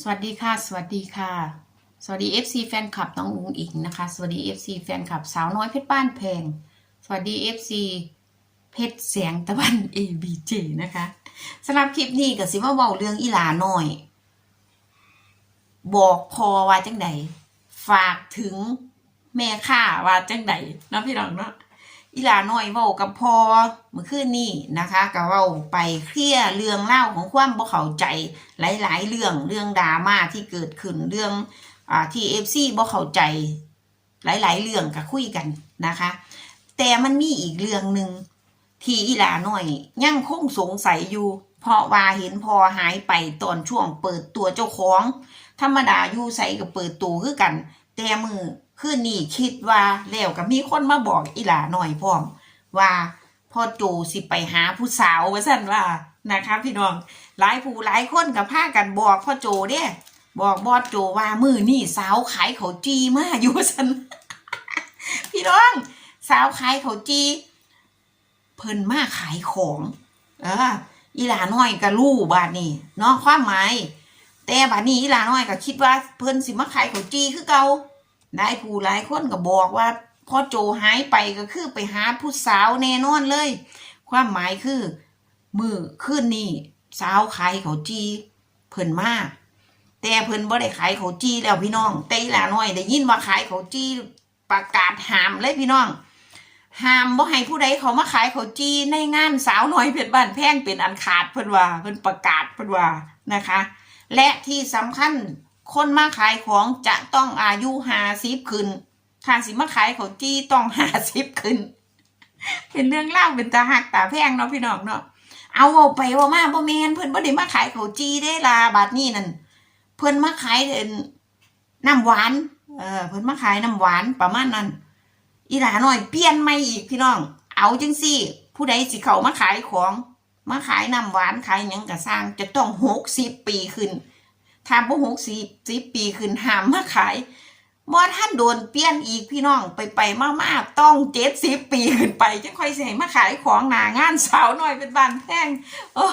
สวัสดีค่ะ สวัสดีค่ะ สวัสดี FC แฟนคลับน้องอุ้งอิงนะคะ สวัสดี FC แฟนคลับสาวน้อยเพชรบ้านแพง สวัสดี FC เพชรเสียงตะวัน ABJ นะคะสำหรับคลิปนี้ก็สิว่าเว้าเรื่องอีหลาหน่อย บอกพอว่าจังใดฝากถึงแม่ข้าว่าจังใดเนาะพี่น้องเนาะ อีหลาน้อยเว้ากับพอเมื่อคืนนี้นะคะก็เว้าไปเคลียร์เรื่องเล่าของความบ่เข้าใจหลาย ๆ เรื่องเรื่องดราม่าที่เกิดขึ้นเรื่องอ่าที่เอฟซีบ่เข้าใจหลาย ๆ เรื่องก็คุยกันนะคะ แต่มันมีอีกเรื่องหนึ่งที่อีหลาน้อยยังคงสงสัยอยู่ เพราะว่าเห็นพอหายไปตอนช่วงเปิดตัวเจ้าของ ธรรมดาอยู่ใส่กับเปิดตัวคือกัน แต่มือคืนนี้คิดว่าแล้วก็มีคนมาบอกอีหลาหน่อยพร้อม ว่าพ่อโจสิไปหาผู้สาวว่าสั่นว่านะคะพี่น้องหลายผู้หลายคนกับพากันบอกพ่อโจเด้บอกบอสโจว่ามือนี่สาวขายเขาวจีมาอยู่สันพี่น้อง สาวขายเขาวจี เพิ่นมาขายของ เอออีหลาน้อยก็รู้บาดนี้เนาะความหมาย แต่บัดนี้อีหลาน้อยก็คิดว่าเพิ่นสิมาขายข้าวจีคือเก่าได้ผู้หลายคนก็บอกว่าพ่อโจหายไปก็คือไปหาผู้สาวแน่นอนเลย ความหมายคือ มือคืนนี้สาวขายข้าวจีเพิ่นมาแต่เพิ่นบ่ได้ขายข้าวจีแล้วพี่น้อง แต่อีหลาน้อยได้ยินว่าขายข้าวจีประกาศห้ามเลยพี่น้องห้ามบ่ให้ผู้ใดเขามาขายข้าวจีในงานสาวน้อยเพชรบ้านแพงเป็นอันขาดเพิ่นว่าเพิ่นประกาศเพิ่นว่านะคะ และที่สำคัญคนมาขายของจะต้องอายุห้าสิบขึ้นถ้าสิมาขายข้าจีต้องห้าสิบขึ้น เป็นเรื่องเล่าเป็นตาหักตาแพงเนาะพี่น้องเนาะเอาไปว่ามาบ่แมนเพิ่นบ่ได้มาขายข้าจีได้ลาบาดนี้นั่นเพิ่นมาขายเอิ่นน้ำหวานเออเพิ่นมาขายน้ำหวานประมาณนั้นอีหลาหน่อยเปลี่ยนไม่อีกพี่น้อง เอาจังสิผู้ใดสิเขามาขายของ มาขายน้ำหวานขายหยังกะสร้างจะต้องหกสิบปีขึ้นถ้าบ่หกสิบสิบปีขึ้นห้ามมาขายบ่ท่านโดนเปลี่ยนอีกพี่น้องไปไปมากๆต้องเจ็ดสิบปีขึ้นไปจังค่อยสิให้มาขายของหนางานสาวหน่อยเป็นบานแพงโอ้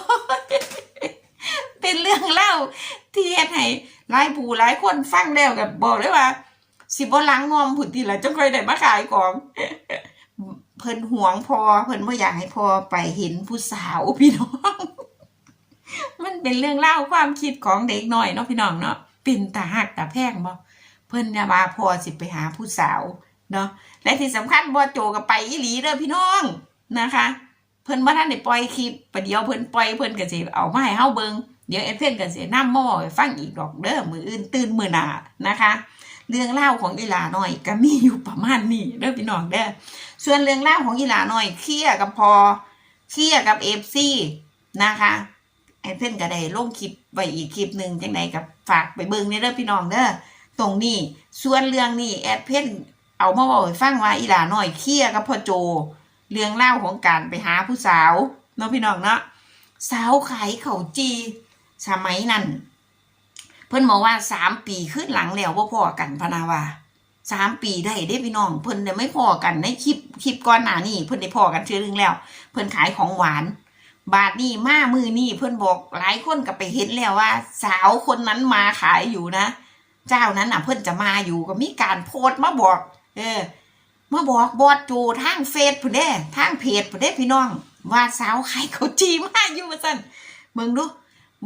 เป็นเรื่องเล่าที่เฮ็ดให้หลายผู้หลายคนฟังแล้วกับบอกเลยว่า สิบ่ล้างงอมผุนทีละจังค่อยได้มาขายของ เพิ่นหวงพอเพิ่นบ่อยากให้พอไปเห็นผู้สาวพี่น้อง มันเป็นเรื่องเล่าความคิดของเด็กหน้อยเนาะพี่น้องเนาะเป็นตาหักตาแพงบ่เพิ่นจะมาพอสิไปหาผู้สาวเนาะและที่สำคัญบ่โจก็ไปอีหลีเด้อพี่น้องนะคะ เพิ่นบ่ทันได้ปล่อยคลิปประเดี๋ยวเพิ่นปล่อยเพิ่นก็สิเอามาให้เฮาเบิงเดี๋ยวเอเพิ่นก็สินำมาเว้าให้ฟังอีกดอกเด้อมืออื่นตื่นมือหน้านะคะ เรื่องเล่าของอีหลาหน่อยก็มีอยู่ประมาณนี้เด้อพี่น้องเด้อส่วนเรื่องเล่าของอีหลาหน่อยเคลียร์กับพอเคลียร์กับเอฟซีนะคะไอเพิ่นก็ได้ลงคลิปไว้อีกคลิปหนึ่งจังไดกับฝากไปเบิ่งในเด้อพี่น้องเด้อตรงนี้ส่วนเรื่องนี้แอดเพ่นเอามาบอกให้ฟังว่าอีหลาหน่อยเคลียร์กับพ่อโจ เรื่องเล่าของการไปหาผู้สาวเนาะพี่น้องเนาะสาวขายเข่าจี สมัยนั้น เพิ่นบอกว่าสามปีขึ้นหลังแล้วว่าพอกันพนาว่าสามปีได้ได้พี่น้อง เพิ่นเนี่ไม่พอกันในคลิปคลิปก่อนหน้านี่เพิ่นได้พอกันเชื่อเรื่องแล้ว เพิ่นขายของหวาน บาทนี่มามือนี่เพิ่นบอกหลายคนก็ไปเห็นแล้วว่า สาวคนนั้นมาขายอยู่นะ เจ้านั้นน่ะ เพิ่นจะมาอยู่ก็มีการโพสต์มาบอก เออมาบอกบอดจูทางเฟซพุ่นเด้ทางเพจพุ่นเด้พี่น้อง ว่าสาวขายเขาจีมาอยู่ว่าซั่นเมืองดู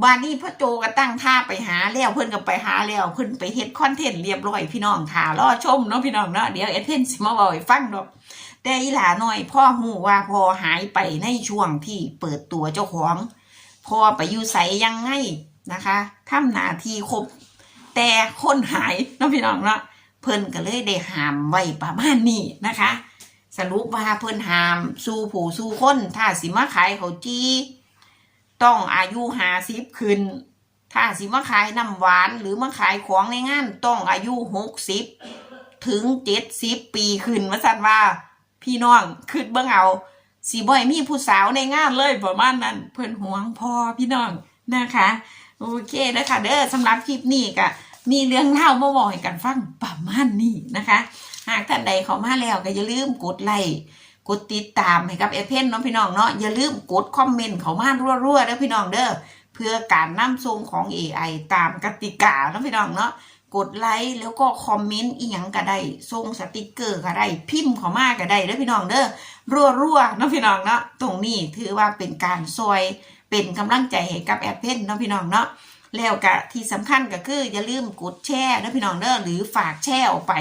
บานนี้พ่อโจก็ตั้งท่าไปหาแล้วเพิ่อนก็ไปหาแล้วเพิ่อนไปเฮ็ดคอนเทนต์เรียบร้อยพี่น้องถ่ารอชมเนาะพี่น้องเนาะเดี๋ยวเอดเทนสิมาเว้าให้ฟังดอกแต่อีหลาน้อย พ่อฮู้ว่าพอหายไปในช่วงที่เปิดตัวเจ้าของพ่อไปอยู่ไสยังไงนะคะทำหนาทีครบ แต่คนหายเนาะพี่น้องเนาะเพิ่นก็เลยได้ห้ามไว้ประมาณนี้นะคะ สรุปว่าเพิ่นห้ามสู่ผู้สู่คนถ้าสิมาขายเขาจี ต้องอายุหาสิบขึ้น ถ้าสิมาขายน้ำหวานหรือมาขายของในงานต้องอายุหกสิบถึงเจ็ดสิบปีขึ้นมาสั่นว่า พี่น้องขึ้นเบิ่งเอาสีบ่อยมีผู้สาวในงานเลยประมาณนั้น เพิ่อนห่วงพอพี่น้องนะคะ โอเคนะคะเด้อสำหรับคลิปนี้ก็มีเรื่องเล่ามาบอกให้กันฟังประมาณนี้นะคะ หากท่านใดเข้ามาแล้วก็อย่าลืมกดไลค์ กดติดตามให้กับเอเพนเนาะพี่น้องเนาะอย่าลืมกดคอมเมนต์เขามารัวๆเด้อพี่น้องเด้อเพื่อการนำส่งของ AI ตามกติกาเนาะพี่น้องเนาะกดไลค์แล้วก็คอมเมนต์อีหยังก็ได้ส่งสติกเกอร์ก็ได้พิมพ์เข้ามาก็ได้เด้อพี่น้องเด้อรัวๆเนาะพี่น้องเนาะตรงนี้ถือว่าเป็นการซอยเป็นกำลังใจให้กับแอดเพนเนาะพี่น้องเนาะแล้วก็ที่สำคัญก็คืออย่าลืมกดแชร์นะพี่น้องเด้อหรือฝากแชร์ออกไป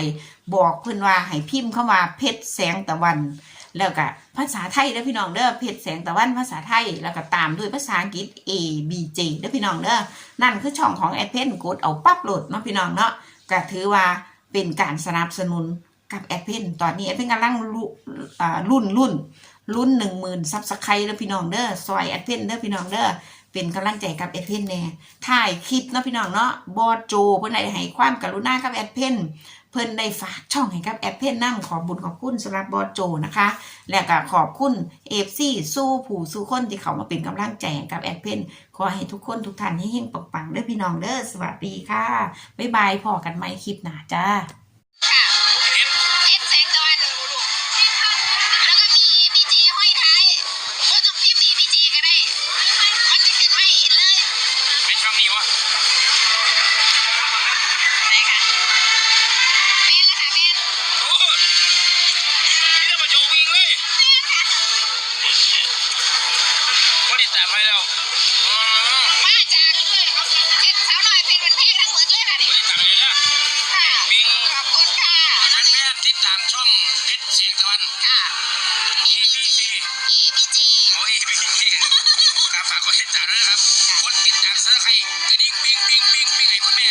บอกเพื่อนว่าให้พิมพ์เข้ามาเพชรแสงตะวัน แล้วก็ภาษาไทยเด้อพี่น้องเด้อเพชรแสงตะวันภาษาไทยแล้วก็ตามด้วยภาษาอังกฤษ A B J เด้อพี่น้องเด้อนั่นคือช่องของแอดเพนกดเอาปั๊บโหลดเนาะพี่น้องเนาะก็ถือว่าเป็นการสนับสนุนกับแอดเพนตอนนี้แอดเพนกำลังรุ่นรุ่นรุ่นหนึ่งหมื่นซับสไครต์เด้อพี่น้องเด้อซอยแอดเพนเด้อพี่น้องเด้อเป็นกำลังใจกับแอดเพนแน่ถ่ายคลิปเนาะพี่น้องเนาะบอสโจเพิ่นได้ให้ความกรุณากับแอดเพน เพิ่นได้ฝากช่องให้กับแอดเพนนั่งขอบุญขอบคุณสำหรับบอสโจนะคะ และก็ขอบคุณเอฟซีสู้ผู้สู้คนที่เขามาเป็นกำลังใจให้กับแอดเพนขอให้ทุกคนทุกท่านให้เฮงปังๆเด้อพี่น้องเด้อสวัสดีค่ะบ๊ายบายพอกันไหมคลิปหน้าจ้า เพชรเสียงตะวัน ค่ะ ABC EBG โอ้ย ABC ครับฝากกดติดตามด้วยนะครับ คนติดตามซับสไครต์กระดิ่งปิ๊งปิ๊งปิ๊งปิ๊งให้คุณแม่